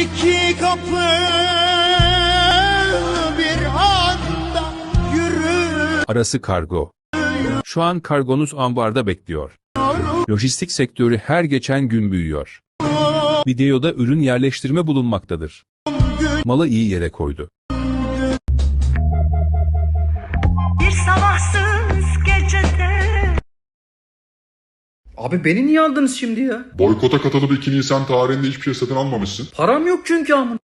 İki kapı bir anda yürü. Arası kargo. Şu an kargonuz ambarda bekliyor. Lojistik sektörü her geçen gün büyüyor. Videoda ürün yerleştirme bulunmaktadır. Malı iyi yere koydu. Bir sabahsız Abi beni niye aldınız şimdi ya? Boykota katılıp 2 Nisan tarihinde hiçbir şey satın almamışsın. Param yok çünkü amın.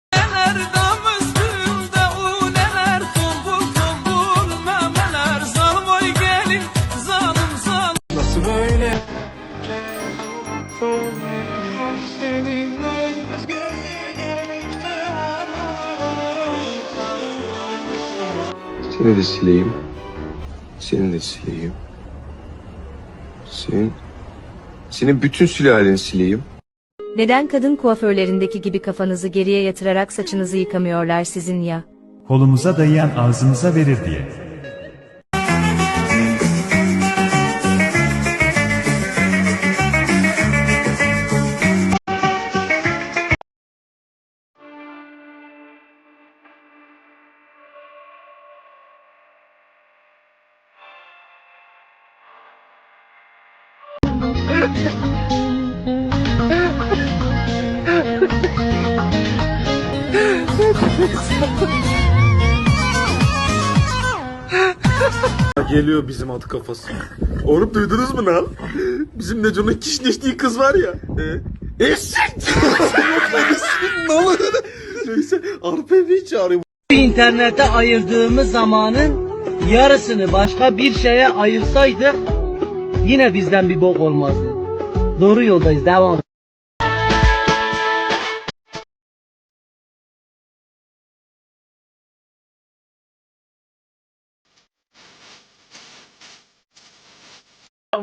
Seni de sileyim. Seni de sileyim. Senin... Senin bütün sülaleni sileyim. Neden kadın kuaförlerindeki gibi kafanızı geriye yatırarak saçınızı yıkamıyorlar sizin ya? kolumuza dayayan ağzımıza verir diye. Geliyor bizim adı kafası. Onu duydunuz mu lan? Bizim Neco'nun kişneştiği kız var ya. E, eşek! Neyse Arpa Bey'i çağırıyor. Ayırdığımız zamanın yarısını başka bir şeye ayırsaydık yine bizden bir bok olmazdı. Doğru yoldayız devam.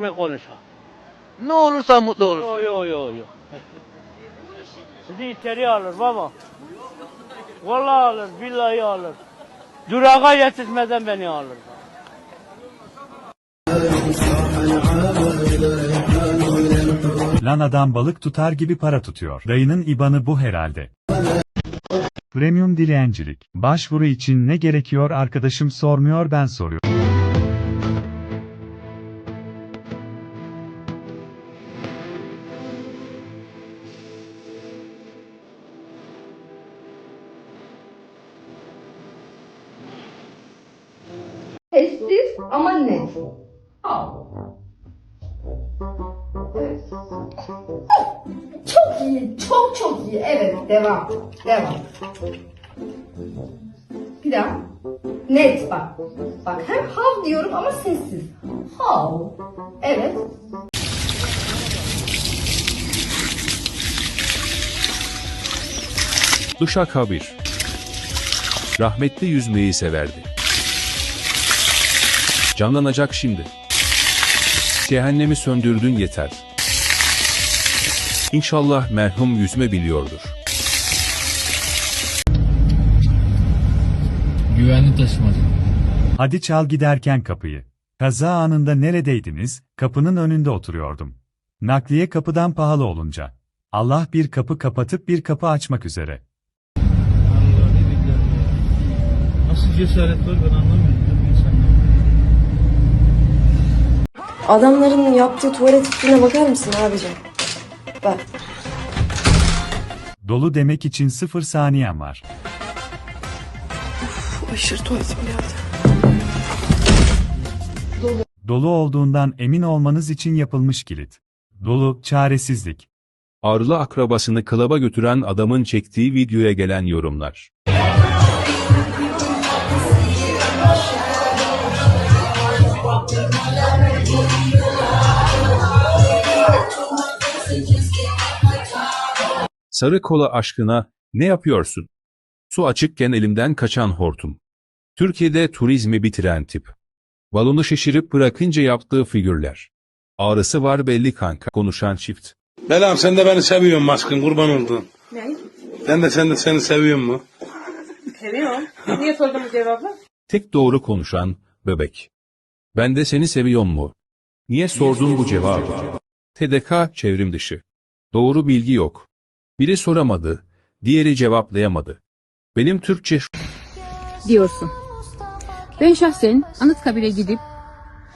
ve konuşa. Ne olursa mutlu olur. Yo yo yo yo. Sizi içeri alır baba. Vallahi alır, billahi alır. Durağa yetişmeden beni alır. Lan adam balık tutar gibi para tutuyor. Dayının ibanı bu herhalde. Premium dilencilik. Başvuru için ne gerekiyor arkadaşım sormuyor ben soruyorum. Sessiz ama net. Çok iyi, çok çok iyi. Evet, devam. Devam. Bir daha. Net bak. Bak hem hav diyorum ama sessiz. Hav. Evet. Duşakabir. Rahmetli yüzmeyi severdi. Canlanacak şimdi. Cehennemi söndürdün yeter. İnşallah merhum yüzme biliyordur. Güvenli taşımacı. Hadi çal giderken kapıyı. Kaza anında neredeydiniz? Kapının önünde oturuyordum. Nakliye kapıdan pahalı olunca. Allah bir kapı kapatıp bir kapı açmak üzere. Nasıl cesaret var ben anlamıyorum. insanlar. Adamların yaptığı tuvalet tipine bakar mısın abicim? Bak. Dolu demek için sıfır saniyem var. Aşırı tuvaletim geldi. Dolu olduğundan emin olmanız için yapılmış kilit. Dolu, çaresizlik. Ağrılı akrabasını klaba götüren adamın çektiği videoya gelen yorumlar. Sarı kola aşkına ne yapıyorsun? Su açıkken elimden kaçan hortum. Türkiye'de turizmi bitiren tip. Balonu şişirip bırakınca yaptığı figürler. Ağrısı var belli kanka konuşan çift. Belam sen de beni seviyorsun aşkın kurban oldun. Ne? Ben de sen de seni seviyorum mu? Seviyorum. Niye sordun bu cevabı? Tek doğru konuşan bebek. Ben de seni seviyor mu? Niye sordun bu cevabı? TDK çevrim dışı. Doğru bilgi yok. Biri soramadı. Diğeri cevaplayamadı. Benim Türkçe Diyorsun. Ben şahsen Anıtkabir'e gidip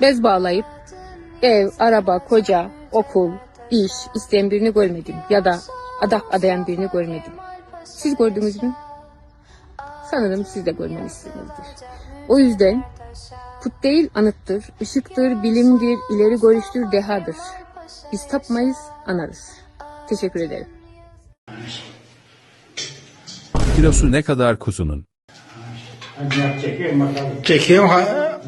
bez bağlayıp ev, araba, koca, okul, iş isteyen birini görmedim. Ya da adak adayan birini görmedim. Siz gördünüz mü? Sanırım siz de görmemişsinizdir. O yüzden put değil anıttır, ışıktır, bilimdir, ileri görüştür, dehadır. Biz tapmayız, anarız. Teşekkür ederim. Kilosu ne kadar kuzunun? Çekiyorum ha.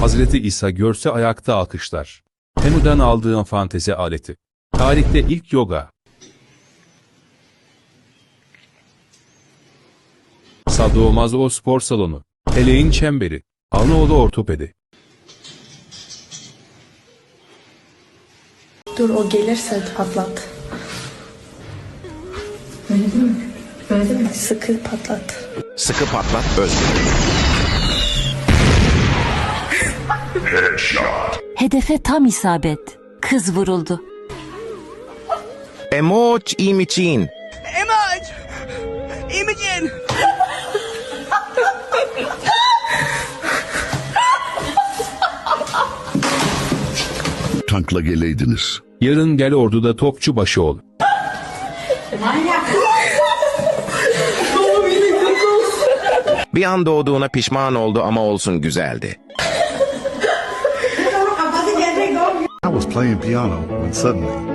Hazreti İsa görse ayakta alkışlar. Temu'dan aldığım fantezi aleti. Tarihte ilk yoga. Sadomaso spor salonu. Eleğin çemberi. Alnoğlu ortopedi. Dur o gelirse patlat. Öyle değil mi? Öyle değil mi? Sıkı patlat. Sıkı patlat özgür. Hedefe tam isabet. Kız vuruldu. Emoç imiçin. Tankla geleydiniz. Yarın gel orduda topçu başı ol. Bir an doğduğuna pişman oldu ama olsun güzeldi. I was playing piano when suddenly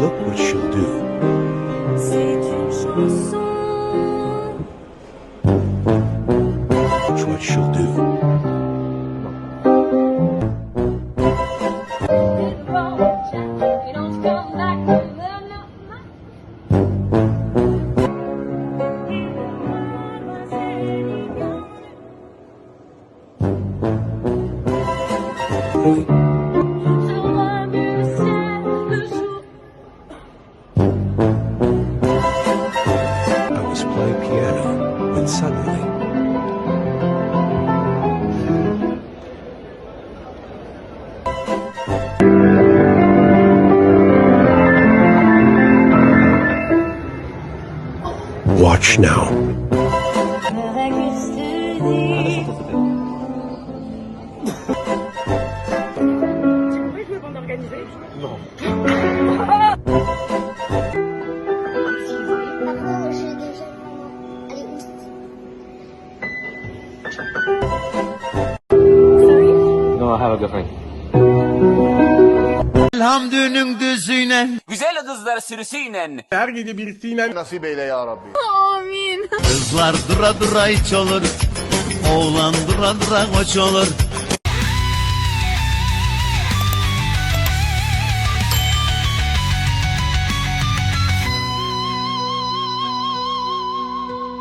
Look what she'll do. Watch now. No, I have a girlfriend. Elhamdünün düzüne. Güzel kızlar sürüsüyle. Her gece birisiyle Nasip eyle ya Rabbi. Amin. Kızlar dura dura iç olur. Oğlan dura dura koç olur.